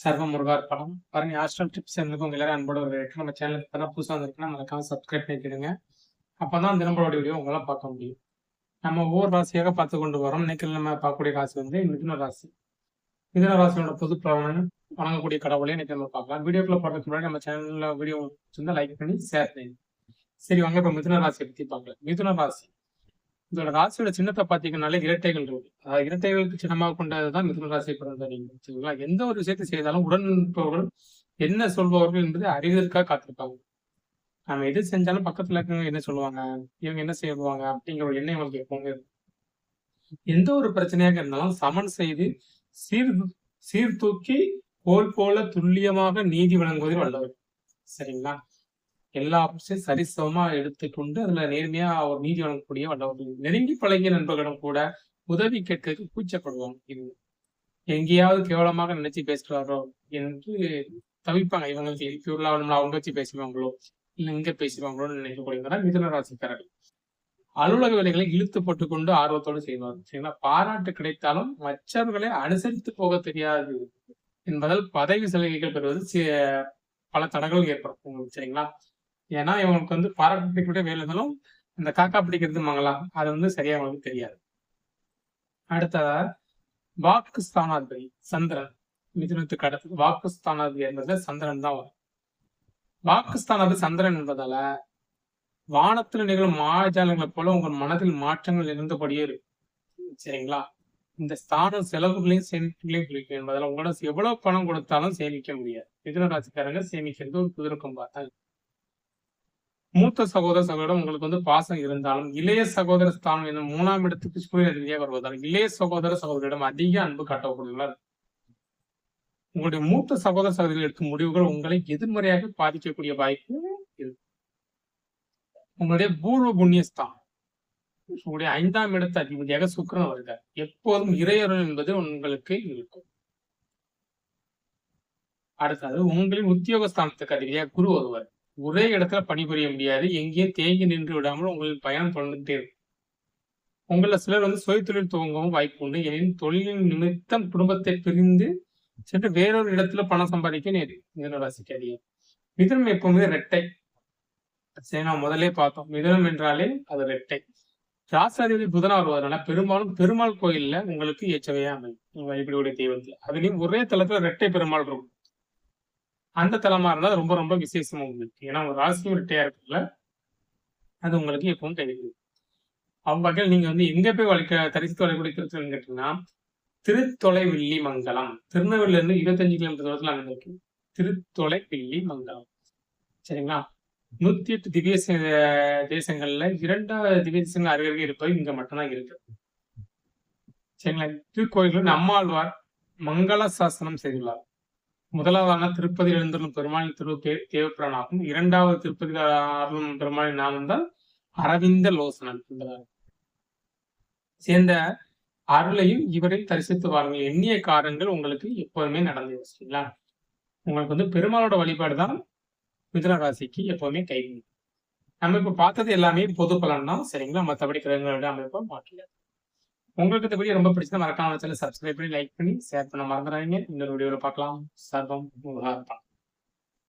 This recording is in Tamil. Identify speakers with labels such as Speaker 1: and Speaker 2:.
Speaker 1: சர்வ முருகார் படம் பாருங்க ஆஸ்ட்ரல் டிப்ஸ் சேனலுக்கு உங்க எல்லாரும் அன்போட ஒரு நம்ம சேனலுக்கு இப்பதான் புதுசாக வந்திருக்குன்னா மறக்காம சப்ஸ்கிரைப் பண்ணிக்கிடுங்க. அப்பதான் தினம்பரோட வீடியோ உங்களால் பார்க்க முடியும். நம்ம ஒவ்வொரு ராசியாக பார்த்து கொண்டு வரோம். இன்னைக்கு நம்ம பார்க்கக்கூடிய ராசி வந்து மிதுன ராசி. மிதுன ராசியோட பொது பலன் வழங்கக்கூடிய கடவுளை இன்னைக்கு நம்ம பார்க்கலாம். வீடியோக்குள்ள போறதுக்கு முன்னாடி நம்ம சேனலில் வீடியோ இருந்தா லைக் பண்ணி ஷேர் பண்ணி. சரி வாங்க இப்போ மிதுன ராசியை பற்றி பார்க்கலாம். மிதுன ராசி. இதோட ராசியோட சின்னத்தை பார்த்தீங்கன்னாலே இரட்டைகள் இருக்கு. அதாவது இரட்டைகளுக்கு சின்னமாக கொண்டதுதான் மிதுன ராசி பிறந்த நீங்க சரிங்களா? எந்த ஒரு விஷயத்தை செய்தாலும் உடன் என்ன சொல்பவர்கள் என்பதை அறிவதற்காக காத்திருப்பாங்க. நம்ம எது செஞ்சாலும் பக்கத்துல இருக்கவங்க என்ன சொல்லுவாங்க? இவங்க என்ன செய்வாங்க? அப்படிங்கிற ஒரு எண்ணம் இவங்களுக்கு எப்பவுமே இருக்கும். எந்த ஒரு பிரச்சனையாக இருந்தாலும் சமன் செய்து சீர் சீர்தூக்கி போல் போல துல்லியமாக நீதி வழங்குவதில் வல்லவர் சரிங்களா? எல்லா ஆப்ஷன் சரிசமமா எடுத்துக்கொண்டு அதுல நேர்மையா ஒரு நீதி வழங்கக்கூடிய வல்லவர்கள். நெருங்கி பழகிய நண்பர்களிடம் கூட உதவி கேட்கறதுக்கு கூச்சப்படுவாங்க இது எங்கேயாவது கேவலமாக நினைச்சு பேசுறாரோ என்று தவிப்பாங்க. இவங்களுக்கு இப்படி உள்ள அவங்க வச்சு பேசுவாங்களோ? இல்ல இங்க பேசுவாங்களோன்னு நினைக்கக்கூடியவங்க மிதுன ராசிக்காரர்கள். அலுவலக வேலைகளை இழுத்து போட்டுக்கொண்டு ஆர்வத்தோடு செய்வாங்க சரிங்களா? பாராட்டு கிடைத்தாலும் மற்றவர்களை அனுசரித்து போக தெரியாது என்பதால் பதவி சலுகைகள் பெறுவது பல தடங்களும் ஏற்படும். சரிங்களா? ஏன்னா இவங்களுக்கு வந்து பாராட்டு கிடைக்கக்கூடிய வேலை இருந்தாலும் இந்த காக்கா பிடிக்கிறது மங்களா அது வந்து சரியா அவங்களுக்கு தெரியாது. அடுத்ததா வாக்கு ஸ்தானாதிபதி சந்திரன். மிதுனத்துக்கு அடுத்து வாக்கு ஸ்தானாதிபதி என்பதுல சந்திரன் தான் வரும். வாக்கு ஸ்தானாதிபதி சந்திரன் என்பதால வானத்துல நிகழும் மாயாஜாலங்களைப் போல உங்கள் மனதில் மாற்றங்கள் இருந்தபடியே இருக்கு. சரிங்களா? இந்த ஸ்தானம் செலவுகளையும் சேமிப்புகளையும் குறிக்கும் என்பதால உங்களோட எவ்வளவு பணம் கொடுத்தாலும் சேமிக்க முடியாது. மிதுன ராசிக்காரங்க சேமிக்கிறது ஒரு குதிரைக்கும் பார்த்தா மூத்த சகோதர சகோதரம் உங்களுக்கு வந்து பாசம் இருந்தாலும் இளைய சகோதர ஸ்தானம் என்னும் மூணாம் இடத்துக்கு சூரியன் ரீதியாக வருவதால் இளைய சகோதர சகோதரிடம் அதிக அன்பு காட்டப்படுகிறார் உங்களுடைய மூத்த சகோதர சகோதரிகள் எடுக்கும் முடிவுகள் உங்களை எதிர்மறையாக பாதிக்கக்கூடிய வாய்ப்பு இருக்கு. உங்களுடைய பூர்வ புண்ணியஸ்தானம் உங்களுடைய ஐந்தாம் இடத்து அதிபதியாக சுக்கரன் வருகிறார். எப்போதும் இறையருள் என்பது உங்களுக்கு இருக்கும். அடுத்தது உங்களின் உத்தியோகஸ்தானத்துக்கு அதிபதியாக குரு வருவார். ஒரே இடத்துல பணிபுரிய முடியாது. எங்கேயும் தேங்கி நின்று விடாமல் உங்களுக்கு பயணம் தொடர்ந்துட்டே இருக்கும். உங்களை சிலர் வந்து சுய தொழில் துவங்கவும் வாய்ப்பு உண்டு. எனினும் தொழிலின் நிமித்தம் குடும்பத்தை பிரிந்து சென்று வேறொரு இடத்துல பணம் சம்பாதிக்க நேரு. மிதன ராசிக்கு அதிகம் மிதனம் எப்பவுமே ரெட்டை சரி நான் முதல்ல பார்த்தோம். மிதனம் என்றாலே அது ரெட்டை ராசாதிபதி புதனா வருவதனால பெரும்பாலும் பெருமாள் கோயில்ல உங்களுக்கு ஏற்றவையா அமையும். உங்க வழிபடக்கூடிய தெய்வத்தில் அதுலயும் ஒரே தளத்துல ரெட்டை பெருமாள் இருக்கும். அந்த தலமா இருந்தா ரொம்ப ரொம்ப விசேஷமா உங்களுக்கு. ஏன்னா ஒரு ராசியும் ரெட்டையா இருக்குல்ல அது உங்களுக்கு எப்பவும் கிடைக்குது அவ்வகையில் நீங்க வந்து எங்க போய் வளைக்க தரிசு வளைக்கூடிய திருத்தலம் கேட்டீங்கன்னா திருத்தொலைவில்லி மங்கலம் திருநெல்வேலியில இருந்து இருபத்தஞ்சு கிலோமீட்டர் தூரத்துல அங்க இருக்கு. திருத்தொலைவில்லி மங்கலம் சரிங்களா? நூத்தி எட்டு திவ்ய தேசங்கள்ல இரண்டாவது திவ்ய தேசங்கள் அருகருகே இருப்பது இங்க மட்டும்தான் இருக்கு. சரிங்களா? திருக்கோயில்கள் நம்மாழ்வார் மங்கள சாசனம் செய்துள்ளார். முதலாவதான திருப்பதி எழுந்தருளும் பெருமாளின் திரு பேர் தேவப்பிரானாகும். இரண்டாவது திருப்பதி அருளும் பெருமாளின் நாமம் தான் அரவிந்த லோசனன் என்பதாகும். சேர்ந்த அருளையும் இவரையும் தரிசித்து வாருங்கள். எண்ணிய காரணங்கள் உங்களுக்கு எப்போதுமே நடந்து சரிங்களா? உங்களுக்கு வந்து பெருமாளோட வழிபாடு தான் மிதுன ராசிக்கு எப்போதுமே கைவிடும் நம்ம இப்ப பார்த்தது எல்லாமே பொது பலன் தான் சரிங்களா? மற்றபடி கிரகங்களோட அமைப்பை மாற்றியது உங்களுக்கு இந்த வீடியோ ரொம்ப பிடிச்சது மறக்காம சேனல் சப்ஸ்கிரைப் பண்ணி லைக் பண்ணி ஷேர் பண்ண மறந்துடாதீங்க. இன்னொரு வீடியோவில் பார்க்கலாம். சர்வம் முருகார்ப்பணம்